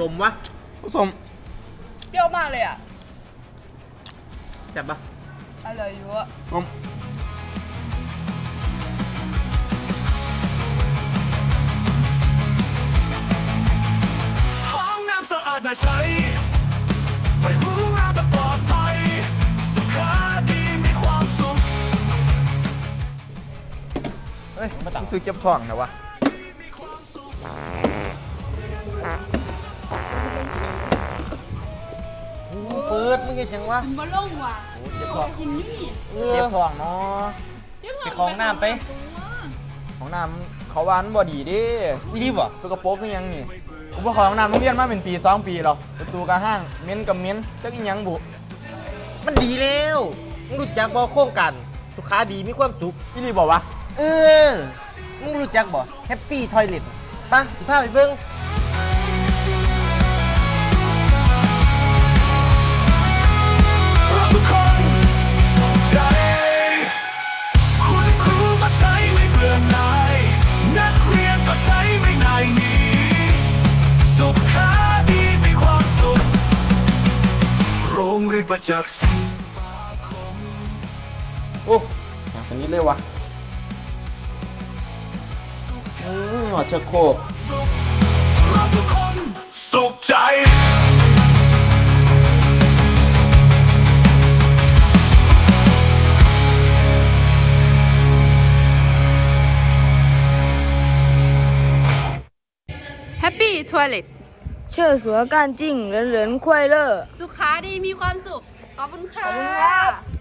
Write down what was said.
สมวะผสมเปรี้ยวมากเลยอะจับปะอร่อยอยู่อะผสมห้องน้ำสะอาดน่าใช้ไม่รู้ราแต่ปลอดภัยสุขาดีมีความสุข เฮ้ยรู้สึกเจ็บท้องนะวะ เปิดมึงเห็นยังวะบ่ลงว่ะโอ้เจ็บท้องกินอยู่นี่เจ็บท้องเนาะ ไปคลองน้ำไป ของน้ำเขาวามันบ่ดีเดิรีบวะสกปรกนี่ยังนี่กูไปขอของน้ำโรงเรียนมาเป็นปีสองปีแล้วประตูกระห้างเม้นกับเม้นจักอีหยังบุมันดีแล้วมึงรู้จักบ่โครงการสุขาดีมีความสุข พี่รีบอกวะเออมึงรู้จักบ่แฮปปี้ทอยเล็ตปะสิพาไปเบิ่ง รงเรียนประจักษ์ศิลป์โอ้หาสนิทเลยวะอืมหอดเชะโครกเราทุกคนสุขใจแฮปปี้ทัวร์เล็ตเื่อสัวก้านจิ้งเหรินเหรินควยเลอสุขาดีมีความสุข ขอบคุณค่ะ ขอบคุณค่ะ